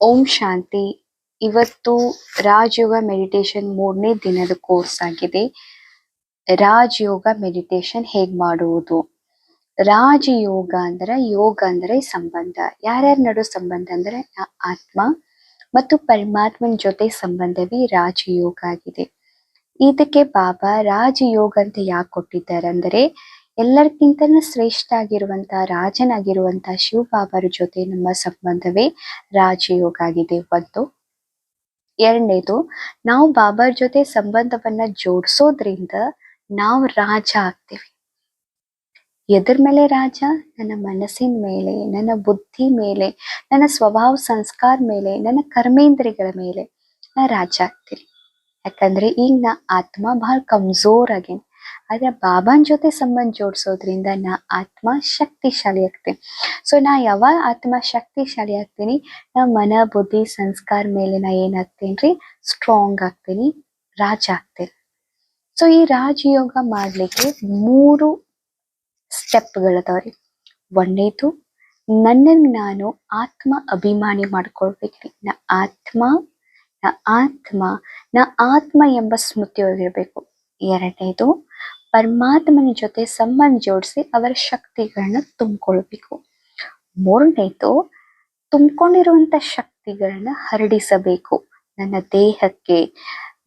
ಓಂ ಶಾಂತಿ. ಇವತ್ತು ರಾಜಯೋಗ ಮೆಡಿಟೇಷನ್ ಮೂರನೇ ದಿನದ ಕೋರ್ಸ್ ಆಗಿದೆ. ರಾಜಯೋಗ ಮೆಡಿಟೇಷನ್ ಹೇಗ್ ಮಾಡುವುದು? ರಾಜಯೋಗ ಅಂದ್ರೆ ಯೋಗ ಅಂದ್ರೆ ಸಂಬಂಧ. ಯಾರ್ಯಾರ ನಡು ಸಂಬಂಧ ಅಂದ್ರೆ ಆತ್ಮ ಮತ್ತು ಪರಮಾತ್ಮನ ಜೊತೆ ಸಂಬಂಧವೇ ರಾಜಯೋಗ ಆಗಿದೆ. ಇದಕ್ಕೆ ಬಾಬಾ ರಾಜಯೋಗ ಅಂತ ಯಾಕೆ ಕೊಟ್ಟಿದ್ದಾರೆ ಅಂದ್ರೆ ಎಲ್ಲರಿಗಿಂತನೂ ಶ್ರೇಷ್ಠ ಆಗಿರುವಂತ ರಾಜನಾಗಿರುವಂತ ಶಿವ ಬಾಬಾರ ಜೊತೆ ನಮ್ಮ ಸಂಬಂಧವೇ ರಾಜಯೋಗ ಆಗಿದೆ. ಒಂದು. ಎರಡನೇದು, ನಾವು ಬಾಬರ್ ಜೊತೆ ಸಂಬಂಧವನ್ನ ಜೋಡಿಸೋದ್ರಿಂದ ನಾವು ರಾಜ ಆಗ್ತೀವಿ. ಎದ್ರ ಮೇಲೆ ರಾಜ, ನನ್ನ ಮನಸ್ಸಿನ ಮೇಲೆ, ನನ್ನ ಬುದ್ಧಿ ಮೇಲೆ, ನನ್ನ ಸ್ವಭಾವ ಸಂಸ್ಕಾರ ಮೇಲೆ, ನನ್ನ ಕರ್ಮೇಂದ್ರಿಗಳ ಮೇಲೆ ನಾ ರಾಜ ಆಗ್ತೀನಿ. ಯಾಕಂದ್ರೆ ಈಗ ನಾ ಆತ್ಮ ಬಹಳ ಕಮ್ಜೋರ್ ಆಗೇನಿ. ಆದ್ರೆ ಬಾಬಾನ್ ಜೊತೆ ಸಂಬಂಧ ಜೋಡಿಸೋದ್ರಿಂದ ನಾ ಆತ್ಮ ಶಕ್ತಿಶಾಲಿ ಆಗ್ತೀನಿ. ಸೊ ನಾ ಯಾವಾಗ ಆತ್ಮ ಶಕ್ತಿಶಾಲಿ ಆಗ್ತೀನಿ? ನಾ ಮನ, ಬುದ್ಧಿ, ಸಂಸ್ಕಾರ ಮೇಲೆ ನಾ ಏನಾಗ್ತೇನ್ರಿ? ಸ್ಟ್ರಾಂಗ್ ಆಗ್ತೀನಿ, ರಾಜ ಆಗ್ತೇನೆ. ಸೊ ಈ ರಾಜಯೋಗ ಮಾಡ್ಲಿಕ್ಕೆ ಮೂರು ಸ್ಟೆಪ್ಗಳದಾವ್ರಿ ಒಂದೇದು, ನನ್ನನ್ನು ನಾನು ಆತ್ಮ ಅಭಿಮಾನಿ ಮಾಡ್ಕೊಳ್ಬೇಕ್ರಿ. ನಾ ಆತ್ಮ ನಾ ಆತ್ಮ ನಾ ಆತ್ಮ ಎಂಬ ಸ್ಮೃತಿ ಒಳಗಿರ್ಬೇಕು ಎರಡನೇದು ಪರಮಾತ್ಮನ ಜೊತೆ ಸಂಬಂಧ ಜೋಡಿಸಿ ಅವರ ಶಕ್ತಿಗಳನ್ನ ತುಂಬಿಕೊಳ್ಬೇಕು. ಮೂರನೇದು, ತುಂಬಿಕೊಂಡಿರುವಂತ ಶಕ್ತಿಗಳನ್ನ ಹರಡಿಸಬೇಕು. ನನ್ನ ದೇಹಕ್ಕೆ,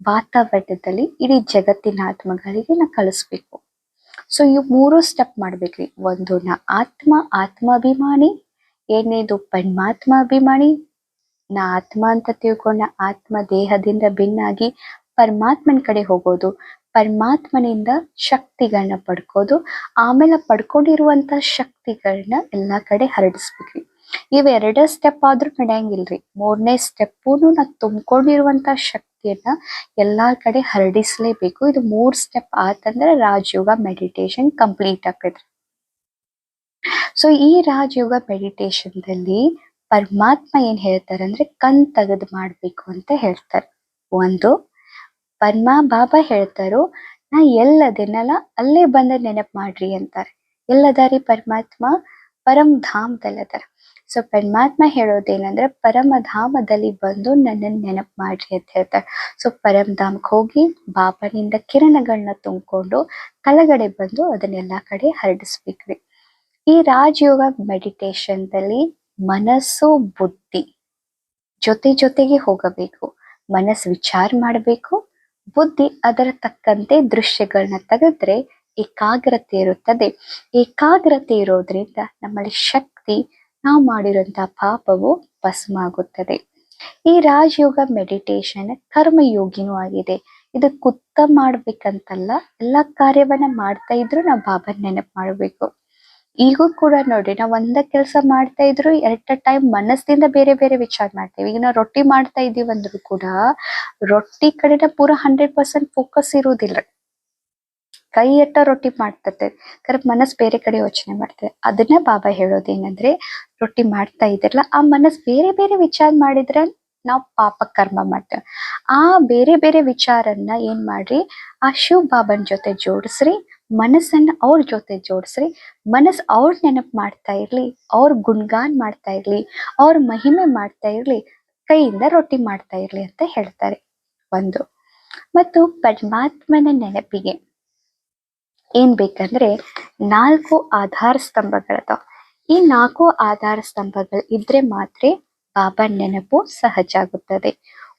ವಾತಾವರಣದಲ್ಲಿ ಇಡೀ ಜಗತ್ತಿನ ಆತ್ಮಗಳಿಗೆ ನಾ ಕಳಿಸ್ಬೇಕು. ಸೊ ಇವು ಮೂರು ಸ್ಟೆಪ್ ಮಾಡ್ಬೇಕ್ರಿ. ಒಂದು, ನಾ ಆತ್ಮ, ಆತ್ಮಾಭಿಮಾನಿ. ಏನೇದು ಪರಮಾತ್ಮ ಅಭಿಮಾನಿ ನಾ ಆತ್ಮ ಅಂತ ತಿಳ್ಕೊಂಡ ಆತ್ಮ ದೇಹದಿಂದ ಭಿನ್ನಾಗಿ ಪರಮಾತ್ಮನ ಕಡೆ ಹೋಗೋದು. ಪರಮಾತ್ಮನಿಂದ ಶಕ್ತಿಗಳನ್ನ ಪಡ್ಕೋದು, ಆಮೇಲೆ ಪಡ್ಕೊಂಡಿರುವಂತ ಶಕ್ತಿಗಳನ್ನ ಎಲ್ಲ ಕಡೆ ಹರಡಿಸ್ಬೇಕ್ರಿ ಇವೆರಡ ಸ್ಟೆಪ್ ಆದ್ರೂ ನಡೆಯಂಗಿಲ್ರಿ. ಮೂರನೇ ಸ್ಟೆಪ್ಪುನು ನಾ ತುಂಬಿಕೊಂಡಿರುವಂತ ಶಕ್ತಿಯನ್ನ ಎಲ್ಲಾ ಕಡೆ ಹರಡಿಸ್ಲೇಬೇಕು. ಇದು ಮೂರ್ ಸ್ಟೆಪ್ ಆತಂದ್ರೆ ರಾಜಯೋಗ ಮೆಡಿಟೇಷನ್ ಕಂಪ್ಲೀಟ್ ಆಕೈತ್ರಿ ಸೊ ಈ ರಾಜಯೋಗ ಮೆಡಿಟೇಷನ್ ದಲ್ಲಿ ಪರಮಾತ್ಮ ಏನ್ ಹೇಳ್ತಾರಂದ್ರೆ, ಕಣ್ ತೆಗೆದು ಮಾಡ್ಬೇಕು ಅಂತ ಹೇಳ್ತಾರೆ. ಒಂದು ಪರಮ ಬಾಬಾ ಹೇಳ್ತಾರೋ, ನಾ ಎಲ್ಲದನ್ನೆಲ್ಲ ಅಲ್ಲೇ ಬಂದ ನೆನಪು ಮಾಡ್ರಿ ಅಂತಾರೆ. ಎಲ್ಲದಾರಿ ಪರಮಾತ್ಮ? ಪರಮ ಧಾಮದಲ್ಲಿ ಅದಾರ. ಸೊ ಪರಮಾತ್ಮ ಹೇಳೋದೇನಂದ್ರೆ ಪರಮಧಾಮದಲ್ಲಿ ಬಂದು ನನ್ನನ್ನು ನೆನಪು ಮಾಡ್ರಿ ಅಂತ ಹೇಳ್ತಾರೆ. ಸೊ ಪರಮಧಾಮಕ್ಕೆ ಹೋಗಿ ಬಾಬನಿಂದ ಕಿರಣಗಳನ್ನ ತುಂಬಿಕೊಂಡು ಕೆಳಗಡೆ ಬಂದು ಅದನ್ನೆಲ್ಲ ಕಡೆ ಹರಡಿಸ್ಬೇಕ್ರಿ. ಈ ರಾಜಯೋಗ ಮೆಡಿಟೇಷನ್ ದಲ್ಲಿ ಮನಸ್ಸು ಬುದ್ಧಿ ಜೊತೆ ಜೊತೆಗೆ ಹೋಗಬೇಕು. ಮನಸ್ಸು ವಿಚಾರ ಮಾಡಬೇಕು. ಬುದ್ಧಿ ಅದರ ತಕ್ಕಂತೆ ದೃಶ್ಯಗಳನ್ನ ತೆಗೆದ್ರೆ ಏಕಾಗ್ರತೆ ಇರುತ್ತದೆ. ಏಕಾಗ್ರತೆ ಇರೋದ್ರಿಂದ ನಮ್ಮಲ್ಲಿ ಶಕ್ತಿ, ನಾವು ಮಾಡಿರುವಂತಹ ಪಾಪವು ಭಸ್ಮ ಆಗುತ್ತದೆ ಈ ರಾಜಯೋಗ ಮೆಡಿಟೇಷನ್ ಕರ್ಮಯೋಗಿನೂ ಆಗಿದೆ. ಇದು ಕುತ್ತ ಮಾಡ್ಬೇಕಂತಲ್ಲ, ಎಲ್ಲಾ ಕಾರ್ಯವನ್ನ ಮಾಡ್ತಾ ಇದ್ರು ನಾವು ಬಾಬಾ ನೆನಪು ಮಾಡಬೇಕು. ಈಗೂ ಕೂಡ ನೋಡ್ರಿ ನಾವ್ ಒಂದ ಕೆಲಸ ಮಾಡ್ತಾ ಇದ್ರು ಎರಡ್ ಟೈಮ್ ಮನಸ್ಸಿಂದ ಬೇರೆ ಬೇರೆ ವಿಚಾರ ಮಾಡ್ತೇವೆ. ಈಗ ನಾವ್ ರೊಟ್ಟಿ ಮಾಡ್ತಾ ಇದೀವಿ ಅಂದ್ರು ಕೂಡ, ರೊಟ್ಟಿ ಕಡೆನ ಪೂರ ಹಂಡ್ರೆಡ್ ಪರ್ಸೆಂಟ್ ಫೋಕಸ್ ಇರುವುದಿಲ್ಲ ಕೈ ಎಟ್ಟ ರೊಟ್ಟಿ ಮಾಡ್ತತೆ, ಕರೆ ಮನಸ್ ಬೇರೆ ಕಡೆ ಯೋಚನೆ ಮಾಡ್ತೇವೆ ಅದನ್ನ ಬಾಬಾ ಹೇಳೋದೇನಂದ್ರೆ ರೊಟ್ಟಿ ಮಾಡ್ತಾ ಇದ್ರಲ್ಲ, ಆ ಮನಸ್ ಬೇರೆ ಬೇರೆ ವಿಚಾರ ಮಾಡಿದ್ರೆ ನಾವು ಪಾಪ ಕರ್ಮ ಮಾಡ್ತೇವೆ. ಆ ಬೇರೆ ಬೇರೆ ವಿಚಾರನ್ನ ಏನ್ ಮಾಡ್ರಿ, ಆ ಶಿವ್ ಬಾಬನ್ ಜೊತೆ ಜೋಡಿಸ್ರಿ ಮನಸ್ಸನ್ನ ಅವ್ರ ಜೊತೆ ಜೋಡಿಸ್ರಿ. ಮನಸ್ ಅವ್ರ ನೆನಪು ಮಾಡ್ತಾ ಇರ್ಲಿ, ಅವ್ರ ಗುಣಗಾನ್ ಮಾಡ್ತಾ ಇರ್ಲಿ, ಅವ್ರ ಮಹಿಮೆ ಮಾಡ್ತಾ ಇರ್ಲಿ, ಕೈಯಿಂದ ರೊಟ್ಟಿ ಮಾಡ್ತಾ ಇರ್ಲಿ ಅಂತ ಹೇಳ್ತಾರೆ. ಒಂದು. ಮತ್ತು ಪರಮಾತ್ಮನ ನೆನಪಿಗೆ ಏನ್ ಬೇಕಂದ್ರೆ ನಾಲ್ಕು ಆಧಾರ ಸ್ತಂಭಗಳದಾವ. ಈ ನಾಲ್ಕು ಆಧಾರ ಸ್ತಂಭಗಳು ಇದ್ರೆ ಮಾತ್ರ ಬಾಬಾ ನೆನಪು ಸಹಜ ಆಗುತ್ತದೆ.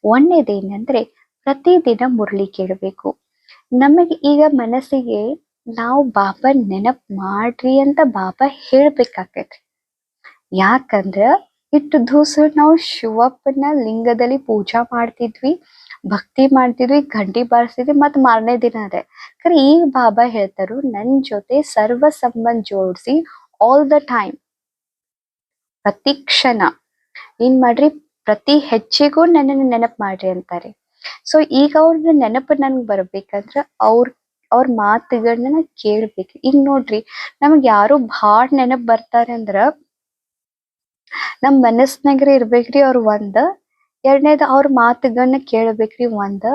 ಒಂದನೇದೇನಂದ್ರೆ ಪ್ರತಿದಿನ ಮುರಳಿ ಕೇಳಬೇಕು. ನಮಗೆ ಈಗ ಮನಸ್ಸಿಗೆ ನಾವು ಬಾಬಾ ನೆನಪ್ ಮಾಡ್ರಿ ಅಂತ ಬಾಬಾ ಹೇಳ್ಬೇಕಾಕೇತ್ರಿ. ಯಾಕಂದ್ರ ಇಟ್ಟು ದಿವಸ ನಾವು ಶಿವಪ್ಪನ ಲಿಂಗದಲ್ಲಿ ಪೂಜಾ ಮಾಡ್ತಿದ್ವಿ, ಭಕ್ತಿ ಮಾಡ್ತಿದ್ವಿ ಗಂಟಿ ಬಾರಿಸ್ತಿದ್ವಿ ಮತ್ ಮಾರನೇ ದಿನ ಅದೇ. ಖರೆ ಈಗ ಬಾಬಾ ಹೇಳ್ತಾರು, ನನ್ ಜೊತೆ ಸರ್ವ ಸಂಬಂಧ ಜೋಡಿಸಿ ಆಲ್ ದ ಟೈಮ್ ಪ್ರತಿ ಕ್ಷಣ. ಏನ್ ಮಾಡ್ರಿ? ಪ್ರತಿ ಹೆಚ್ಚಿಗೂ ನನ್ನನ್ನು ನೆನಪು ಮಾಡ್ರಿ ಅಂತಾರೆ. ಸೊ ಈಗ ಅವ್ರ ನೆನಪು ನನ್ಗ್ ಬರ್ಬೇಕಂದ್ರ ಅವ್ರ ಅವ್ರ ಮಾತುಗಳನ್ನ ಕೇಳ್ಬೇಕು. ಈಗ ನೋಡ್ರಿ, ನಮಗ್ ಯಾರು ಭಾಳ ನೆನಪ್ ಬರ್ತಾರೆ ಅಂದ್ರ, ನಮ್ ಮನಸ್ನಾಗ್ರಿ ಇರ್ಬೇಕ್ರಿ ಅವ್ರ ಒಂದ್, ಎರಡನೇದ ಅವ್ರ ಮಾತುಗಳನ್ನ ಕೇಳ್ಬೇಕ್ರಿ ಒಂದ್,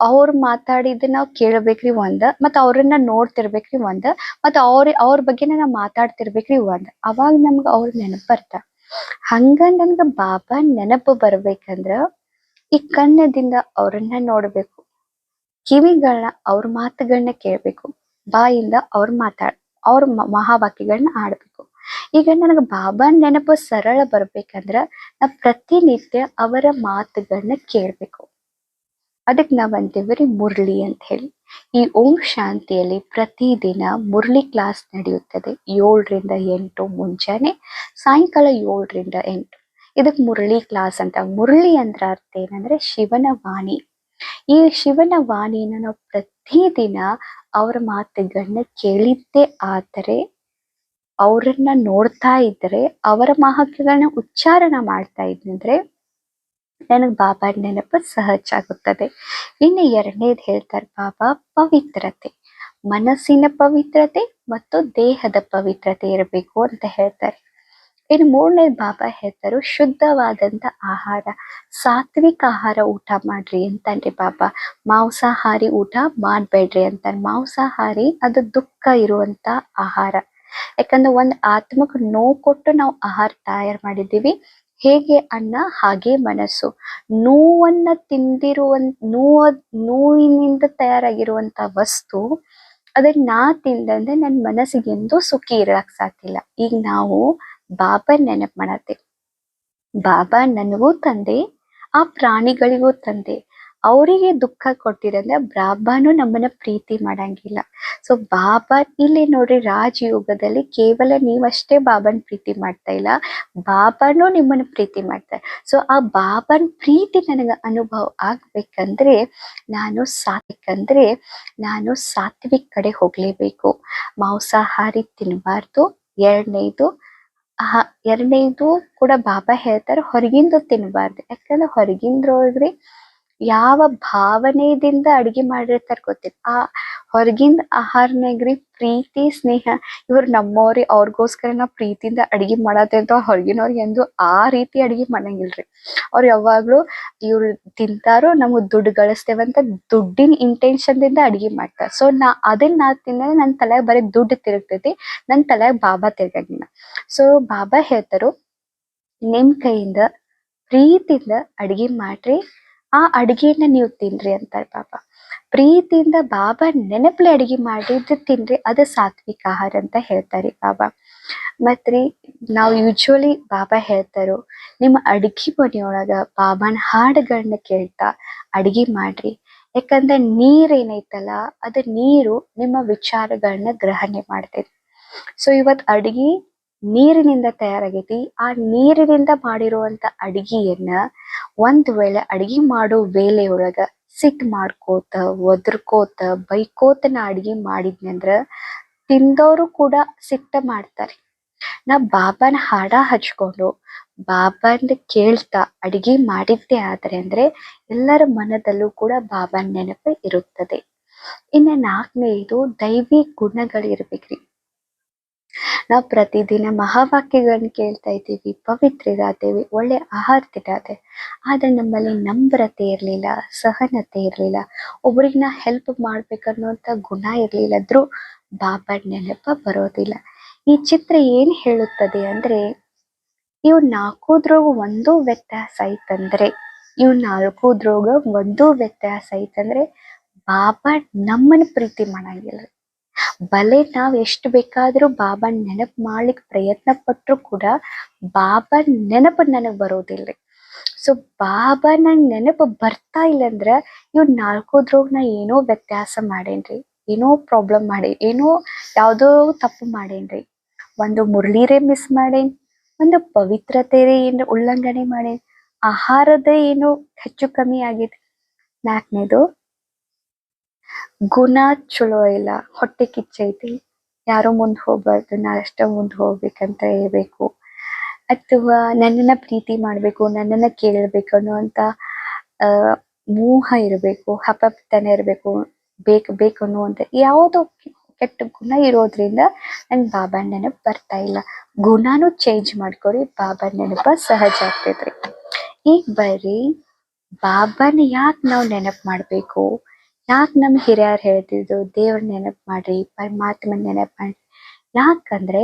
ಅವ್ರ ಮಾತಾಡಿದ ನಾವ್ ಕೇಳ್ಬೇಕ್ರಿ ಒಂದ್, ಮತ್ತ ಅವ್ರನ್ನ ನೋಡ್ತಿರ್ಬೇಕ್ರಿ ಒಂದ್, ಮತ್ತ ಅವ್ರ ಅವ್ರ ಬಗ್ಗೆನ ನಾವ್ ಮಾತಾಡ್ತಿರ್ಬೇಕ್ರಿ ಒಂದ್. ಅವಾಗ ನಮ್ಗ ಅವ್ರ ನೆನಪ್ ಬರ್ತಾರ ಹಂಗ ನನ್ಗ ಬಾಬಾ ನೆನಪು ಬರ್ಬೇಕಂದ್ರ, ಈ ಕಣ್ಣದಿಂದ ಅವ್ರನ್ನ ನೋಡ್ಬೇಕು. ಕಿವಿಗಳನ್ನ ಅವ್ರ ಮಾತುಗಳನ್ನ ಕೇಳ್ಬೇಕು. ಬಾಯಿಂದ ಅವ್ರ ಮಾತಾಡ್ ಅವ್ರ ಮಹಾವಾಕ್ಯಗಳನ್ನ ಆಡ್ಬೇಕು ಈಗ ನನಗೆ ಬಾಬಾ ನೆನಪು ಸರಳ ಬರ್ಬೇಕಂದ್ರ ನಾ ಪ್ರತಿನಿತ್ಯ ಅವರ ಮಾತುಗಳನ್ನ ಕೇಳ್ಬೇಕು. ಅದಕ್ಕೆ ನಾವ್ ಅಂತೀವ್ರಿ ಮುರಳಿ ಅಂತ ಹೇಳಿ. ಈ ಓಂ ಶಾಂತಿಯಲ್ಲಿ ಪ್ರತಿದಿನ ಮುರಳಿ ಕ್ಲಾಸ್ ನಡೆಯುತ್ತದೆ ಏಳರಿಂದ ಎಂಟು ಮುಂಜಾನೆ, ಸಾಯಂಕಾಲ ಏಳರಿಂದ ಎಂಟು. ಇದಕ್ ಮುರಳಿ ಕ್ಲಾಸ್ ಅಂತ ಮುರಳಿ ಅಂದ್ರ ಅರ್ಥ ಏನಂದ್ರೆ ಶಿವನ ವಾಣಿ. ಈ ಶಿವನ ವಾಣಿಯನ್ನು ನಾವು ಪ್ರತಿದಿನ ಅವರ ಮಾತುಗಳನ್ನ ಕೇಳಿದ್ದೇ ಆದರೆ, ಅವರನ್ನ ನೋಡ್ತಾ ಇದ್ರೆ, ಅವರ ಮಹಾತ್ಮೆಗಳನ್ನ ಉಚ್ಚಾರಣ ಮಾಡ್ತಾ ಇದ್ರೆ ನನಗ್ ಬಾಬಾ ನೆನಪು ಸಹಜ ಆಗುತ್ತದೆ. ಇನ್ನು ಎರಡನೇದು ಹೇಳ್ತಾರೆ ಬಾಬಾ, ಪವಿತ್ರತೆ. ಮನಸ್ಸಿನ ಪವಿತ್ರತೆ ಮತ್ತು ದೇಹದ ಪವಿತ್ರತೆ ಇರಬೇಕು ಅಂತ ಹೇಳ್ತಾರೆ. ಇನ್ನು ಮೂರನೇ ಬಾಬಾ ಹೇಳ್ತಾರು ಶುದ್ಧವಾದಂತ ಆಹಾರ. ಸಾತ್ವಿಕ ಆಹಾರ ಊಟ ಮಾಡ್ರಿ ಅಂತನ್ರಿ ಬಾಬಾ. ಮಾಂಸಾಹಾರಿ ಊಟ ಮಾಡ್ಬೇಡ್ರಿ ಅಂತ ಮಾಂಸಾಹಾರಿ ಅದು ದುಃಖ ಇರುವಂತ ಆಹಾರ. ಯಾಕಂದ್ರೆ ಒಂದ್ ಆತ್ಮಕ್ ನೋವು ಕೊಟ್ಟು ನಾವು ಆಹಾರ ತಯಾರು ಮಾಡಿದ್ದೀವಿ. ಹೇಗೆ ಅನ್ನ, ಹಾಗೆ ಮನಸ್ಸು. ನೋವನ್ನ ತಿಂದಿರುವ ನೋವ, ನೋವಿನಿಂದ ತಯಾರಾಗಿರುವಂತ ವಸ್ತು, ಅದನ್ನ ನಾ ತಿಂದಂದ್ರೆ ನನ್ನ ಮನಸ್ಸಿಗೆ ಎಂದೂ ಸುಖಿ ಇರಕ್ ಸಾಧ್ಯ ಈಗ ನಾವು ಬಾಬಾ ನೆನಪು ಮಾಡತ್ತೆ. ಬಾಬಾ ನನಗೂ ತಂದೆ, ಆ ಪ್ರಾಣಿಗಳಿಗೂ ತಂದೆ. ಅವರಿಗೆ ದುಃಖ ಕೊಟ್ಟಿರಲ್ಲ, ಬಾಬಾನು ನಮ್ಮನ್ನ ಪ್ರೀತಿ ಮಾಡಂಗಿಲ್ಲ. ಸೊ ಬಾಬಾ ಇಲ್ಲಿ ನೋಡ್ರಿ ರಾಜಯೋಗದಲ್ಲಿ ಕೇವಲ ನೀವಷ್ಟೇ ಬಾಬನ್ ಪ್ರೀತಿ ಮಾಡ್ತಾ ಇಲ್ಲ, ಬಾಬಾನು ನಿಮ್ಮನ್ನ ಪ್ರೀತಿ ಮಾಡ್ತಾರೆ ಸೊ ಆ ಬಾಬನ್ ಪ್ರೀತಿ ನನಗೆ ಅನುಭವ ಆಗ್ಬೇಕಂದ್ರೆ, ನಾನು ಸಾತ್ವಿಕಂದ್ರೆ ನಾನು ಸಾತ್ವಿಕ್ ಕಡೆ ಹೋಗ್ಲೇಬೇಕು. ಮಾಂಸಾಹಾರಿ ತಿನ್ನಬಾರ್ದು ಎರಡನೇದು ಆ ಎರಡನೇದು ಕೂಡ ಬಾಬಾ ಹೇಳ್ತಾರೆ ಹೊರಗಿಂದು ತಿನ್ನಬಾರ್ದು ಯಾಕಂದ್ರೆ ಹೊರಗಿಂದ್ರೊಳಗ್ರಿ ಯಾವ ಭಾವನೆಯಿಂದ ಅಡಿಗೆ ಮಾಡಿರ್ತಾರೆ ಗೊತ್ತಿಲ್ಲ. ಆ ಹೊರಗಿಂದ ಆಹಾರನಾಗ್ರಿ ಪ್ರೀತಿ, ಸ್ನೇಹ, ಇವ್ರು ನಮ್ಮವ್ರಿ, ಅವ್ರಿಗೋಸ್ಕರ ನಾವು ಪ್ರೀತಿಯಿಂದ ಅಡಿಗೆ ಮಾಡತ್ತೆ ಅಂತ ಹೊರಗಿನವ್ರಿಗೆ ಎಂದು ಆ ರೀತಿ ಅಡಿಗೆ ಮಾಡಂಗಿಲ್ರಿ. ಅವ್ರು ಯಾವಾಗ್ಲೂ ಇವ್ರು ತಿಂತಾರೋ ನಮಗ್ ದುಡ್ಡು ಗಳಿಸ್ತೇವಂತ ದುಡ್ಡಿನ ಇಂಟೆನ್ಷನ್ ದಿಂದ ಅಡಿಗೆ ಮಾಡ್ತಾರೆ. ಸೊ ನಾ ಅದನ್ನ ನಾ ತಿಂದ್ರೆ ನನ್ ತಲೆಯಾಗ ಬರೀ ದುಡ್ಡು ತಿರುಗ್ತೈತಿ, ನನ್ ತಲೆಯಾಗ ಬಾಬಾ ತಿರ್ಗಂಗಿಲ್ಲ ಸೊ ಬಾಬಾ ಹೇಳ್ತಾರು, ನಿಮ್ ಕೈಯಿಂದ, ಪ್ರೀತಿಯಿಂದ ಅಡಿಗೆ ಮಾಡ್ರಿ, ಆ ಅಡಿಗೆಯನ್ನ ನೀವು ತಿನ್ರಿ ಅಂತಾರೆ ಬಾಬಾ. ಪ್ರೀತಿಯಿಂದ ಬಾಬಾ ನೆನಪಲೆ ಅಡಿಗೆ ಮಾಡಿದ್ದು ತಿನ್ರಿ, ಅದು ಸಾತ್ವಿಕ ಆಹಾರ ಅಂತ ಹೇಳ್ತಾರೆ ಬಾಬಾ. ಮತ್ರಿ, ನಾವು ಯೂಶ್ವಲಿ ಬಾಬಾ ಹೇಳ್ತಾರೋ, ನಿಮ್ಮ ಅಡಿಗೆ ಮನೆಯೊಳಗ ಬಾಬಾನ ಹಾಡುಗಳನ್ನ ಕೇಳ್ತಾ ಅಡಿಗೆ ಮಾಡ್ರಿ. ಯಾಕಂದ್ರೆ ನೀರ್ ಏನೈತಲ್ಲ, ಅದು ನೀರು ನಿಮ್ಮ ವಿಚಾರಗಳನ್ನ ಗ್ರಹಣೆ ಮಾಡ್ತೈತಿ. ಸೊ ಇವತ್ ಅಡಿಗೆ ನೀರಿನಿಂದ ತಯಾರಾಗೈತಿ. ಆ ನೀರಿನಿಂದ ಮಾಡಿರುವಂತ ಅಡಿಗೆಯನ್ನ ಒಂದ್ ವೇಳೆ ಅಡಿಗೆ ಮಾಡೋ ವೇಳೆಯೊಳಗ ಸಿಟ್ ಮಾಡ್ಕೋತ, ಒದರ್ಕೋತ, ಬೈಕೋತ ನಾ ಅಡ್ಗಿ ಮಾಡಿದ್ನಂದ್ರ ತಿಂದವರು ಕೂಡ ಸಿಟ್ಟ ಮಾಡ್ತಾರೆ. ನಾ ಬಾಬಾನ ಹಾಡ ಹಚ್ಕೊಂಡು ಬಾಬಾನ ಕೇಳ್ತಾ ಅಡಿಗೆ ಮಾಡಿದ್ದೆ ಆದ್ರೆ ಅಂದ್ರೆ ಎಲ್ಲರ ಮನದಲ್ಲೂ ಕೂಡ ಬಾಬಾನ ನೆನಪು ಇರುತ್ತದೆ. ಇನ್ನ ನಾಲ್ಕನೇದು ದೈವಿ ಗುಣಗಳಿರ್ಬೇಕ್ರಿ. ನಾವ್ ಪ್ರತಿದಿನ ಮಹಾವಾಕ್ಯಗಳನ್ನ ಕೇಳ್ತಾ ಇದ್ದೀವಿ ಪವಿತ್ರರಾದೇವಿ ಒಳ್ಳೆ ಆಹಾರ ತಿನ್ನದೆ ಆದರೆ ನಮ್ಮಲ್ಲಿ ನಮ್ರತೆ ಇರಲಿಲ್ಲ, ಸಹನತೆ ಇರಲಿಲ್ಲ, ಒಬ್ರಿಗೆ ನಾ ಹೆಲ್ಪ್ ಮಾಡ್ಬೇಕನ್ನುವಂತ ಗುಣ ಇರ್ಲಿಲ್ಲ, ಆದ್ರೂ ಬಾಬಾ ನೆನಪ ಬರೋದಿಲ್ಲ. ಈ ಚಿತ್ರ ಏನ್ ಹೇಳುತ್ತದೆ ಅಂದ್ರೆ, ಇವ್ ನಾಲ್ಕುದ್ರೊಳಗ ಒಂದು ವ್ಯತ್ಯಾಸ ಐತಂದ್ರೆ, ಇವ್ ನಾಲ್ಕುದ್ರೊಳಗ ಒಂದು ವ್ಯತ್ಯಾಸ ಐತಂದ್ರೆ ಬಾಬಾ ನಮ್ಮನ್ನ ಪ್ರೀತಿ ಮಾಡಂಗಿಲ್ಲ. ಬಲೆ ನಾವ್ ಎಷ್ಟು ಬೇಕಾದ್ರೂ ಬಾಬಾ ನೆನಪ್ ಮಾಡ್ಲಿಕ್ ಪ್ರಯತ್ನ ಪಟ್ರು ಕೂಡ ಬಾಬಾ ನೆನಪು ನನಗ್ ಬರೋದಿಲ್ರಿ ಸೊ ಬಾಬಾ ನಂಗ್ ನೆನಪು ಬರ್ತಾ ಇಲ್ಲ ಅಂದ್ರ ಇವ್ ನಾಲ್ಕುದ್ರೊಳಗ ನಾ ಏನೋ ವ್ಯತ್ಯಾಸ ಮಾಡೇನ್ರಿ, ಏನೋ ಪ್ರಾಬ್ಲಮ್ ಮಾಡಿ, ಏನೋ ಯಾವ್ದೋ ತಪ್ಪು ಮಾಡೇನ್ರಿ ಒಂದು ಮುರಳಿರೆ ಮಿಸ್ ಮಾಡೇನ್, ಒಂದು ಪವಿತ್ರತೆ ಏನ್ ಉಲ್ಲಂಘನೆ ಮಾಡೇನ್, ಆಹಾರದ ಏನು ಹೆಚ್ಚು ಕಮ್ಮಿ ಆಗೇತಿ. ನಾಲ್ಕನೇದು ಗುಣ ಚಲೋ ಇಲ್ಲ, ಹೊಟ್ಟೆ ಕಿಚ್ಚೈತಿ ಯಾರೋ ಮುಂದ್ ಹೋಗ್ಬಾರ್ದು, ನಾ ಅಷ್ಟ ಮುಂದ್ ಹೋಗ್ಬೇಕಂತ ಹೇಳ್ಬೇಕು. ಅಥವಾ ನನ್ನನ್ನ ಪ್ರೀತಿ ಮಾಡ್ಬೇಕು, ನನ್ನನ್ನ ಕೇಳ್ಬೇಕು ಅನ್ನುವಂತ ಅಹ್ ಮೋಹ ಇರಬೇಕು ಹಪಪ್ತನ ಇರಬೇಕು, ಬೇಕು ಬೇಕು ಅನ್ನುವಂತ ಯಾವುದೋ ಕೆಟ್ಟ ಗುಣ ಇರೋದ್ರಿಂದ ನನ್ ಬಾಬಾ ನೆನಪ್ ಬರ್ತಾ ಇಲ್ಲ. ಗುಣಾನು ಚೇಂಜ್ ಮಾಡ್ಕೊರಿ, ಬಾಬಾ ನೆನಪ ಸಹಜ ಆಗ್ತೈತ್ರಿ. ಈಗ ಬರ್ರಿ, ಬಾಬಾನ ಯಾಕೆ ನಾವು ನೆನಪ್ ಮಾಡ್ಬೇಕು? ಯಾಕೆ ನಮ್ ಹಿರಿಯರ್ ಹೇಳ್ತಿದ್ರು ದೇವ್ರ ನೆನಪ್ ಮಾಡ್ರಿ ಪರಮಾತ್ಮ ನೆನಪ್ ಮಾಡ್ರಿ ಯಾಕಂದ್ರೆ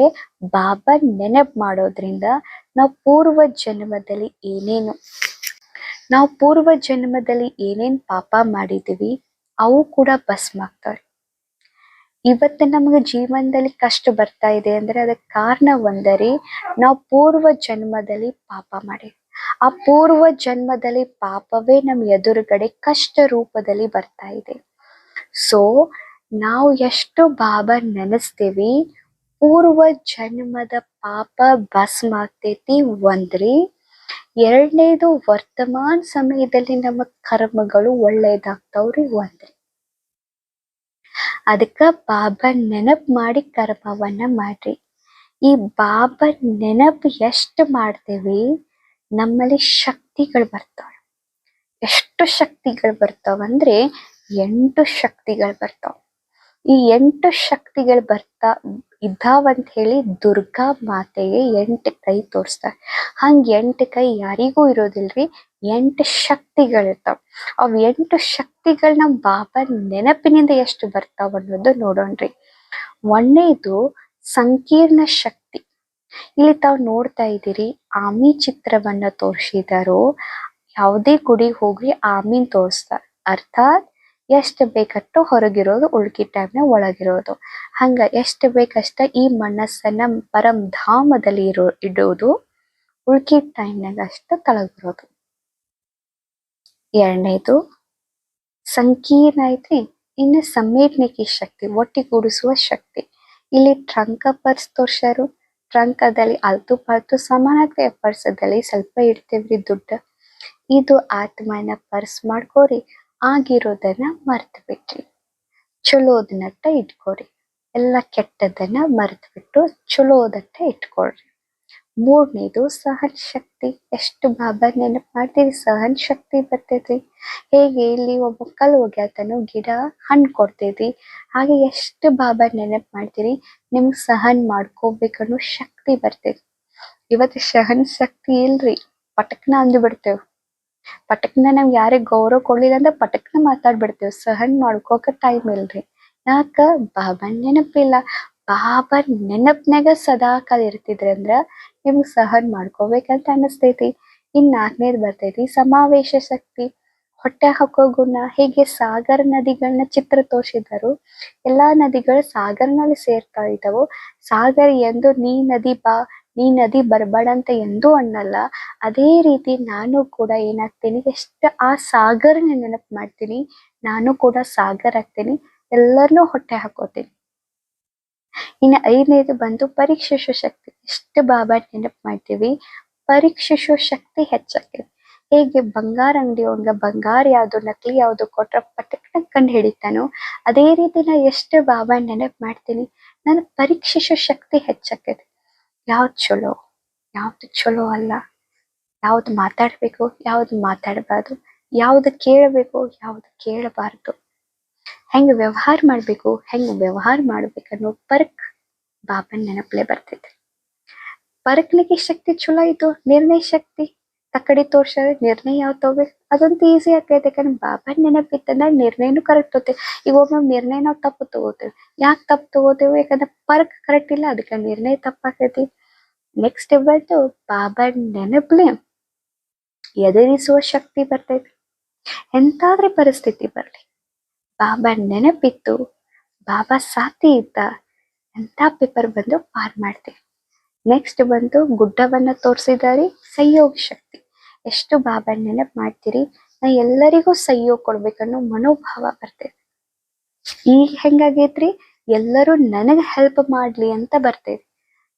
ಬಾಬಾ ನೆನಪ್ ಮಾಡೋದ್ರಿಂದ ನಾವು ಪೂರ್ವ ಜನ್ಮದಲ್ಲಿ ಏನೇನು, ನಾವು ಪೂರ್ವ ಜನ್ಮದಲ್ಲಿ ಏನೇನ್ ಪಾಪ ಮಾಡಿದೀವಿ ಅವು ಕೂಡ ಭಸ್ಮ ಆಗ್ತವೆ ಇವತ್ತು ನಮ್ಗೆ ಜೀವನದಲ್ಲಿ ಕಷ್ಟ ಬರ್ತಾ ಇದೆ ಅಂದ್ರೆ ಅದಕ್ಕೆ ಕಾರಣ ಒಂದರಿ ನಾವು ಪೂರ್ವ ಜನ್ಮದಲ್ಲಿ ಪಾಪ ಮಾಡಿ ಆ ಪೂರ್ವ ಜನ್ಮದಲ್ಲಿ ಪಾಪವೇ ನಮ್ಮ ಎದುರುಗಡೆ ಕಷ್ಟ ರೂಪದಲ್ಲಿ ಬರ್ತಾ ಇದೆ. ಸೊ ನಾವು ಎಷ್ಟು ಬಾಬಾ ನೆನೆಸ್ತೀವಿ? ಪೂರ್ವ ಜನ್ಮದ ಪಾಪ ಭಸ್ಮ ಆಗ್ತೈತಿ ಒಂದ್ರಿ. ಎರಡನೇದು ವರ್ತಮಾನ ಸಮಯದಲ್ಲಿ ನಮ್ಮ ಕರ್ಮಗಳು ಒಳ್ಳೇದಾಗ್ತಾವ್ರಿ ಒಂದ್ರಿ. ಅದಕ್ಕ ಬಾಬಾ ನೆನಪ್ ಮಾಡಿ ಕರ್ಮವನ್ನ ಮಾಡ್ರಿ. ಈ ಬಾಬಾ ನೆನಪು ಎಷ್ಟು ಮಾಡ್ತೇವಿ? ನಮ್ಮಲ್ಲಿ ಶಕ್ತಿಗಳು ಬರ್ತಾವ. ಎಷ್ಟು ಶಕ್ತಿಗಳು ಬರ್ತಾವಂದ್ರೆ ಎಂಟು ಶಕ್ತಿಗಳು ಬರ್ತಾವ. ಈ ಎಂಟು ಶಕ್ತಿಗಳು ಬರ್ತಾ ಇದ್ದಾವಂತ ಹೇಳಿ ದುರ್ಗಾ ಮಾತೆಗೆ ಎಂಟು ಕೈ ತೋರಿಸ್ತಾರೆ. ಹಂಗೆ ಎಂಟು ಕೈ ಯಾರಿಗೂ ಇರೋದಿಲ್ರಿ, ಎಂಟು ಶಕ್ತಿಗಳಿರ್ತಾವ ಅವ್ ಎಂಟು ಶಕ್ತಿಗಳನ್ನ ಬಾಬಾ ನೆನಪಿನಿಂದ ಎಷ್ಟು ಬರ್ತಾವ ಅನ್ನೋದು ನೋಡೋಣ್ರಿ. ಒಂದನೇದು ಸಂಕೀರ್ಣ ಶಕ್ತಿ ಇಲ್ಲಿ ತಾವು ನೋಡ್ತಾ ಇದ್ದೀರಿ, ಆಮಿ ಚಿತ್ರವನ್ನ ತೋರಿಸಿದಾರೋ. ಯಾವುದೇ ಗುಡಿಗೆ ಹೋಗಿ ಆಮಿನ್ ತೋರಿಸ್ತಾರೆ. ಅರ್ಥಾತ್ ಎಷ್ಟು ಬೇಕಷ್ಟು ಹೊರಗಿರೋದು, ಉಳ್ಕಿ ನ ಒಳಗಿರೋದು. ಹಂಗ ಎಷ್ಟು ಬೇಕಷ್ಟ ಈ ಮನಸ್ಸನ್ನ ಪರಂ ಧಾಮದಲ್ಲಿ ಇರೋ, ಇಡೋದು, ಉಳ್ಕಿ ಟೈಮ್ನಾಗ ಅಷ್ಟ ತಳಗಿರೋದು ಎರಡನೇದು, ಸಂಕೀರ್ಣ ಐತ್ರಿ, ಇನ್ನು ಸಮೇಟ್ನಿಕೆ ಶಕ್ತಿ, ಒಟ್ಟಿಗೂಡಿಸುವ ಶಕ್ತಿ. ಇಲ್ಲಿ ಟ್ರಂಕ ಪರ್ಸ್ ತೋರ್ಸ್ಯಾರು. ಟ್ರಂಕದಲ್ಲಿ ಅಲ್ತು ಪಾಲ್ತು ಸಮಾನತೆ ಪರ್ಸದಲ್ಲಿ ಸ್ವಲ್ಪ ಇಡ್ತೇವ್ರಿ ದುಡ್ಡು. ಇದು ಆತ್ಮನ ಪರ್ಸ್ ಮಾಡ್ಕೋರಿ, ಆಗಿರೋದನ್ನ ಮರ್ತ್ ಬಿಟ್ರಿ ಚಲೋದನ್ನಟ್ಟ ಇಟ್ಕೋರಿ. ಎಲ್ಲ ಕೆಟ್ಟದನ್ನ ಮರ್ತ್ ಬಿಟ್ಟು ಚಲೋದಟ್ಟ ಇಟ್ಕೊಳ್ರಿ. ಮೂರನೇದು ಸಹನ ಶಕ್ತಿ ಎಷ್ಟು ಬಾಬಾ ನೆನಪ್ ಮಾಡ್ತೀರಿ? ಸಹನ ಶಕ್ತಿ ಬರ್ತೈತಿ. ಹೇಗೆ ಇಲ್ಲಿ ಒಬ್ಬ ಕಲ್ಲು ಆತನು ಗಿಡ ಹಣ್ಣು ಕೊಡ್ತೈತಿ. ಹಾಗೆ ಎಷ್ಟು ಬಾಬಾ ನೆನಪ್ ಮಾಡ್ತೀರಿ? ನಿಮ್ಗೆ ಸಹನ್ ಮಾಡ್ಕೋಬೇಕನ್ನೋ ಶಕ್ತಿ ಬರ್ತೈತಿ. ಇವತ್ತು ಸಹನ್ ಶಕ್ತಿ ಇಲ್ರಿ. ಪಟಕ್ನ ಅಂದು ಬಿಡ್ತೇವ್. ಪಟಕ್ನ ನಾವ್ ಯಾರಿಗ್ ಗೌರವ ಕೊಡ್ಲಿಲ್ಲ ಅಂದ್ರೆ ಪಟಕ್ನ ಮಾತಾಡ್ಬಿಡ್ತೇವ್. ಸಹನ್ ಮಾಡ್ಕೋಕ ಟೈಮ್ ಇಲ್ರಿ. ಯಾಕ? ಬಾಬಾ ನೆನಪಿಲ್ಲ ಬಾಬಾ ನೆನಪ್ನಾಗ ಸದಾ ಕಾಲ ಇರ್ತಿದ್ರೆ ಅಂದ್ರ ನಿಮ್ಗ್ ಸಹನ್ ಮಾಡ್ಕೋಬೇಕಂತ ಅನಸ್ತೈತಿ. ಇನ್ ನಾಲ್ಕನೇದ್ ಬರ್ತೈತಿ, ಸಮಾವೇಶ ಶಕ್ತಿ. ಹೊಟ್ಟೆ ಹಾಕೋ ಗುಣ, ಹೇಗೆ ಸಾಗರ ನದಿಗಳನ್ನ ಚಿತ್ರ ತೋರ್ಸಿದರು ಎಲ್ಲಾ ನದಿಗಳು ಸಾಗರ್ನಲ್ಲಿ ಸೇರ್ತಾ ಇದ್ದವು ಸಾಗರ ಎಂದು ನೀ ನದಿ ಬಾ, ನೀ ನದಿ ಬರ್ಬೇಡ ಅಂತ ಎಂದೂ ಅನ್ನಲ್ಲ. ಅದೇ ರೀತಿ ನಾನು ಕೂಡ ಏನಾಗ್ತೀನಿ, ಎಷ್ಟ ಆ ಸಾಗರನ ನೆನಪು ಮಾಡ್ತೀನಿ, ನಾನು ಕೂಡ ಸಾಗರ್ ಆಗ್ತೀನಿ ಎಲ್ಲರನ್ನೂ ಹೊಟ್ಟೆ ಹಾಕೋತೀನಿ. ಇನ್ನು ಐದನೇದು ಬಂದು ಪರೀಕ್ಷಿಸೋ ಶಕ್ತಿ. ಎಷ್ಟು ಬಾಬಾ ನೆನಪು ಮಾಡ್ತೀವಿ. ಪರೀಕ್ಷಿಸೋ ಶಕ್ತಿ ಹೆಚ್ಚಕ್ಕೆ ಹೇಗೆ ಬಂಗಾರ ಅಂಗಡಿ ಒಳಗ ಬಂಗಾರ ಯಾವ್ದು, ನಕಲಿ ಯಾವ್ದು ಕೊಟ್ರ ಪಟಕ್ನ ಕಂಡ್ ಹಿಡಿತಾನೋ, ಅದೇ ರೀತಿ ನಾ ಎಷ್ಟು ಬಾಬಾ ನೆನಪು ಮಾಡ್ತೀನಿ. ನಾನು ಪರೀಕ್ಷಿಸೋ ಶಕ್ತಿ ಹೆಚ್ಚಾಕೈತಿ ಯಾವ್ದ್ ಚಲೋ, ಯಾವ್ದು ಚಲೋ ಅಲ್ಲ. ಯಾವ್ದು ಮಾತಾಡ್ಬೇಕು, ಯಾವ್ದು ಮಾತಾಡಬಾರ್ದು. ಯಾವ್ದು ಕೇಳಬೇಕು, ಯಾವ್ದು ಕೇಳಬಾರ್ದು. ಹೆಂಗ್ ವ್ಯವಹಾರ ಮಾಡಬೇಕು, ಹೆಂಗ್ ವ್ಯವಹಾರ ಮಾಡ್ಬೇಕು ಅನ್ನೋ ಪರಕ್ ಬಾಬನ್ ನೆನಪಲೆ ಬರ್ತೇತಿ ಪರಕ್ಲಿಕ್ಕೆ ಶಕ್ತಿ ಚಲೋ ಆಯ್ತು ನಿರ್ಣಯ ಶಕ್ತಿ? ತಕ್ಕಡಿ ತೋರ್ಸೋದು ನಿರ್ಣಯ ಯಾವ್ ತಗೋಬೇಕು? ಅದಂತ ಈಸಿ ಆಗ್ತೈತೆ ಯಾಕಂದ್ರೆ ಬಾಬನ್ ನೆನಪಿತ್ತಂದ್ರೆ ನಿರ್ಣಯನೂ ಕರೆಕ್ಟ್ ಹೋಗ್ತೇವೆ ಈಗ ಒಮ್ಮೆ ನಿರ್ಣಯ ನಾವು ತಪ್ಪು ತಗೋತೇವೆ. ಯಾಕೆ ತಪ್ಪು ತಗೋತೇವೆ? ಯಾಕಂದ್ರೆ ಪರಕ್ ಕರೆಕ್ಟ್ ಇಲ್ಲ, ಅದಕ್ಕೆ ನಿರ್ಣಯ ತಪ್ಪಾಕೈತಿ. ನೆಕ್ಸ್ಟ್ ಬಂತು ಬಾಬನ್ ನೆನಪ್ಲೆ ಎದುರಿಸುವ ಶಕ್ತಿ ಬರ್ತೈತಿ. ಎಂತಾದ್ರೆ ಪರಿಸ್ಥಿತಿ ಬರ್ಲಿ. ಬಾಬಾ ನೆನಪಿತ್ತು ಬಾಬಾ ಸಾತಿ ಇದ್ದ? ಅಂತ ಪೇಪರ್ ಬಂದು ಪಾರ್ ಮಾಡ್ತೀವಿ ನೆಕ್ಸ್ಟ್ ಬಂದು ಗುಡ್ಡವನ್ನ ತೋರಿಸಿದಾರೆ? ಸಹಯೋಗ ಶಕ್ತಿ. ಎಷ್ಟು ಬಾಬಾ ನೆನಪು ಮಾಡ್ತೀರಿ? ನಾ ಎಲ್ಲರಿಗೂ ಸಹಯೋಗ ಕೊಡ್ಬೇಕನ್ನೋ ಮನೋಭಾವ ಬರ್ತೈತಿ. ಈಗ ಹೆಂಗಾಗೈತ್ರಿ? ಎಲ್ಲರೂ ನನಗ್ ಹೆಲ್ಪ್ ಮಾಡ್ಲಿ ಅಂತ ಬರ್ತೈತಿ.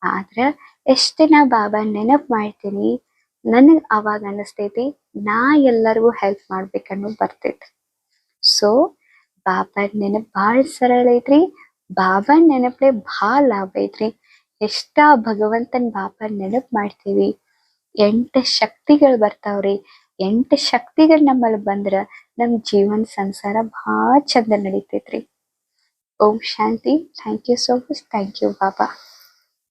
ಆದ್ರ ಎಷ್ಟ ನಾ ಬಾಬಾ ನೆನಪು ಮಾಡ್ತೀನಿ, ನನಗ್ ಅವಾಗ ಅನಸ್ತೈತಿ, ನಾ ಎಲ್ಲರಿಗೂ ಹೆಲ್ಪ್ ಮಾಡ್ಬೇಕನ್ನೋ ಬರ್ತೈತಿ. ಸೊ ಬಾಬಾ ನೆನಪು ಭಾಳ ಸರಳ ಐತ್ರಿ. ಬಾಬಾ ನೆನಪಲೆ ಭಾಳ ಲಾಭ ಐತ್ರಿ. ಎಷ್ಟ ಭಗವಂತನ್ ಬಾಬಾ ನೆನಪ್ ಮಾಡ್ತೀವಿ. ಎಂಟು ಶಕ್ತಿಗಳು ಬರ್ತಾವ್ರಿ. ಎಂಟು ಶಕ್ತಿಗಳು ನಮ್ಮಲ್ಲಿ ಬಂದ್ರ ನಮ್ ಜೀವನ ಸಂಸಾರ ಭಾಳ ಚಂದ ನಡಿತೈತ್ರಿ. ಓಂ ಶಾಂತಿ. Thank you so much. Thank you, Baba.